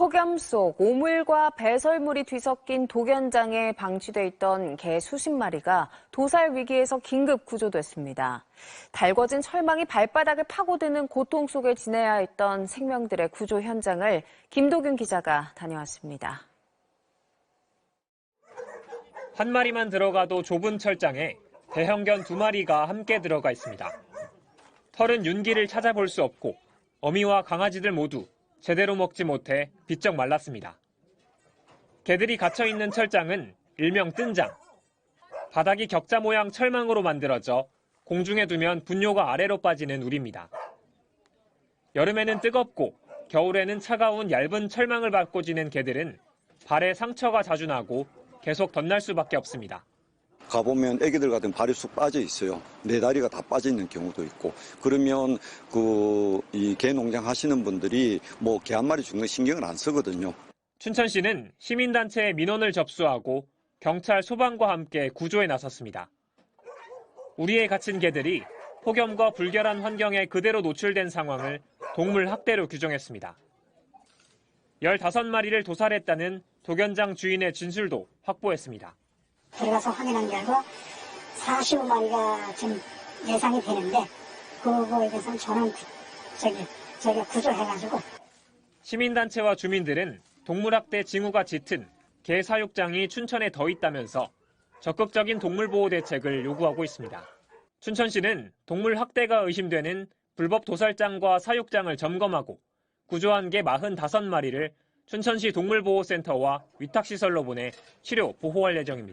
폭염 속 오물과 배설물이 뒤섞인 독연장에 방치돼 있던 개 수십 마리가 도살 위기에서 긴급 구조됐습니다. 달궈진 철망이 발바닥에 파고드는 고통 속에 지내야 했던 생명들의 구조 현장을 김도균 기자가 다녀왔습니다. 한 마리만 들어가도 좁은 철장에 대형견 두 마리가 함께 들어가 있습니다. 털은 윤기를 찾아볼 수 없고 어미와 강아지들 모두 제대로 먹지 못해 비쩍 말랐습니다. 개들이 갇혀 있는 철장은 일명 뜬장. 바닥이 격자 모양 철망으로 만들어져 공중에 두면 분뇨가 아래로 빠지는 우리입니다. 여름에는 뜨겁고 겨울에는 차가운 얇은 철망을 밟고 지는 개들은 발에 상처가 자주 나고 계속 덧날 수밖에 없습니다. 가보면 애기들 같은 발이 쑥 빠져 있어요. 네 다리가 다 빠져 있는 경우도 있고. 그러면 그 이 개 농장 하시는 분들이 뭐 개 한 마리 죽는 거 신경을 안 쓰거든요. 춘천시는 시민단체의 민원을 접수하고 경찰 소방과 함께 구조에 나섰습니다. 우리에 갇힌 개들이 폭염과 불결한 환경에 그대로 노출된 상황을 동물 학대로 규정했습니다. 15마리를 도살했다는 독연장 주인의 진술도 확보했습니다. 들어가서 확인한 결과 45마리가 지금 예상이 되는데 그거에 대해서는 그- 저기 저기 구조해가지고 시민단체와 주민들은 동물학대 징후가 짙은 개 사육장이 춘천에 더 있다면서 적극적인 동물보호 대책을 요구하고 있습니다. 춘천시는 동물 학대가 의심되는 불법 도살장과 사육장을 점검하고 구조한 개 45마리를 춘천시 동물보호센터와 위탁시설로 보내 치료, 보호할 예정입니다.